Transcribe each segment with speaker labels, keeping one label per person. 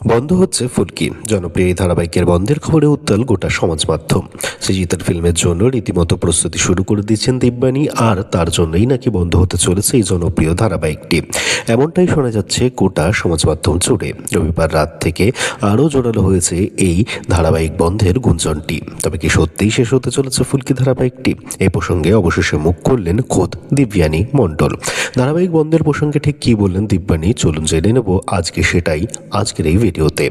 Speaker 1: বন্ধ হচ্ছে ফুলকি। জনপ্রিয় এই ধারাবাহিকের বন্ধের খবরে উত্তাল গোটা সমাজ মাধ্যম। সৃজিতার ফিল্মের জন্য রীতিমতো প্রস্তুতি শুরু করে দিচ্ছেন দিব্যানী, আর তার জন্যই নাকি বন্ধ হতে চলেছে এই জনপ্রিয় ধারাবাহিকটি। এমনটাই শোনা যাচ্ছে গোটা সমাজ মাধ্যম জুড়ে। রবিবার রাত থেকে আরও জোরালো হয়েছে এই ধারাবাহিক বন্ধের গুঞ্জনটি। তবে কি সত্যিই শেষ হতে চলেছে ফুলকি ধারাবাহিকটি? এই প্রসঙ্গে অবশেষে মুখ করলেন খোদ দিব্যানী মণ্ডল। ধারাবাহিক বন্ধের প্রসঙ্গে ঠিক কী বললেন দিব্যানী? চলুন জেনে নেব আজকে সেটাই। আজকের এই ভিডিওতে।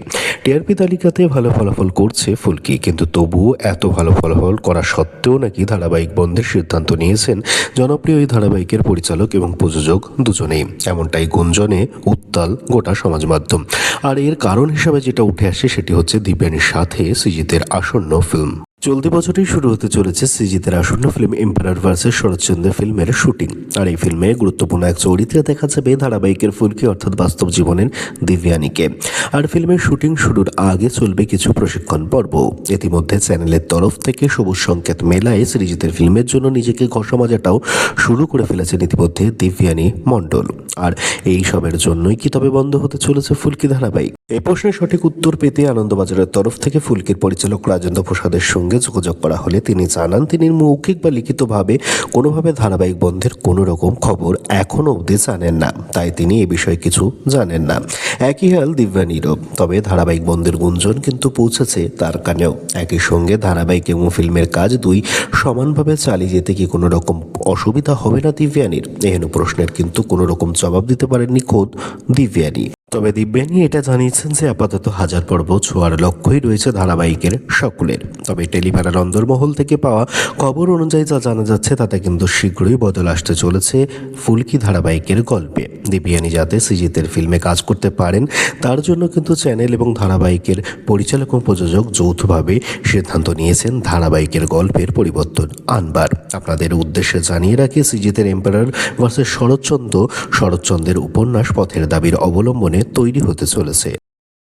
Speaker 1: টিআরপি তালিকাতে ভালো ফলাফল করছে ফুলকি, কিন্তু তবুও এত ভালো ফলাফল করা সত্ত্বেও নাকি ধারাবাহিক বন্ধের সিদ্ধান্ত নিয়েছেন জনপ্রিয় এই ধারাবাহিকের পরিচালক এবং প্রযোজক দুজনেই। এমনটাই গুঞ্জনে উত্তাল গোটা সমাজ মাধ্যম। আর এর কারণ হিসাবে যেটা উঠে আসে সেটি হচ্ছে দিব্যানির সাথে সিজিতের আসন্ন ফিল্ম। চলতি বছরই শুরু হতে চলেছে সৃজিতের আসন্ন ফিল্ম এম্পায়ার ভার্সেস শরৎচন্দ্র ফিল্মের শুটিং আর এই ফিল্মে গুরুত্বপূর্ণ এক চরিত্রে দেখা যাবে ধারাবাহিকের ফুলকি, অর্থাৎ বাস্তব জীবনের দিব্যানীকে। আর ফিল্মের শুটিং শুরুর আগে চলবে কিছু প্রশিক্ষণ পর্ব। ইতিমধ্যে চ্যানেলের তরফ থেকে সবুজ সংকেত মেলায় সৃজিতের ফিল্মের জন্য নিজেকে ঘষা মাজাটাও শুরু করে ফেলেছেন ইতিমধ্যে দিব্যানী মণ্ডল। আর এই সবের জন্যই কি তবে বন্ধ হতে চলেছে ফুলকি ধারাবাহিক? এই প্রশ্নের সঠিক উত্তর পেতে আনন্দবাজারের তরফ থেকে ফুলকির পরিচালক রাজেন্দ্র প্রসাদের সঙ্গে যোগাযোগ করা হলে তিনি জানান, তিনি মৌখিক বা লিখিতভাবে কোনোভাবে ধারাবাহিক বন্ধের কোনো রকম খবর এখনও অবধি জানেন না। তাই তিনি এ বিষয়ে কিছু জানেন না। একই হাল দিব্যানীরও। তবে ধারাবাহিক বন্ধের গুঞ্জন কিন্তু পৌঁছেছে তার কানেও। একই সঙ্গে ধারাবাহিক এবং ফিল্মের কাজ দুই সমানভাবে চালিয়ে যেতে কি কোনো রকম অসুবিধা হবে না দিব্যানীর? এহেন প্রশ্নের কিন্তু কোনো রকম জবাব দিতে পারেননি খোদ দিব্যানী। তবে দিব্যানী এটা জানিয়েছেন যে আপাতত হাজার পর্ব ছোঁয়ার লক্ষ্যই রয়েছে ধারাবাহিকের সকলের। তবে টেলিভাড়ার অন্দরমহল থেকে পাওয়া খবর অনুযায়ী যা জানা যাচ্ছে তাতে কিন্তু শীঘ্রই বদল আসতে চলেছে ফুলকি ধারাবাহিকের গল্পে। দিব্যানী যাতে সিজিতের ফিল্মে কাজ করতে পারেন, তার জন্য কিন্তু চ্যানেল এবং ধারাবাহিকের পরিচালক ও প্রযোজক যৌথভাবে সিদ্ধান্ত নিয়েছেন ধারাবাহিকের গল্পের পরিবর্তন আনবার। আপনাদের উদ্দেশ্যে জানিয়ে রাখি, সিজিতের এম্পায়ার ভার্সেস শরৎচন্দ্র, শরৎচন্দ্রের উপন্যাস পথের দাবির অবলম্বনে তৈরি হতে চলেছে।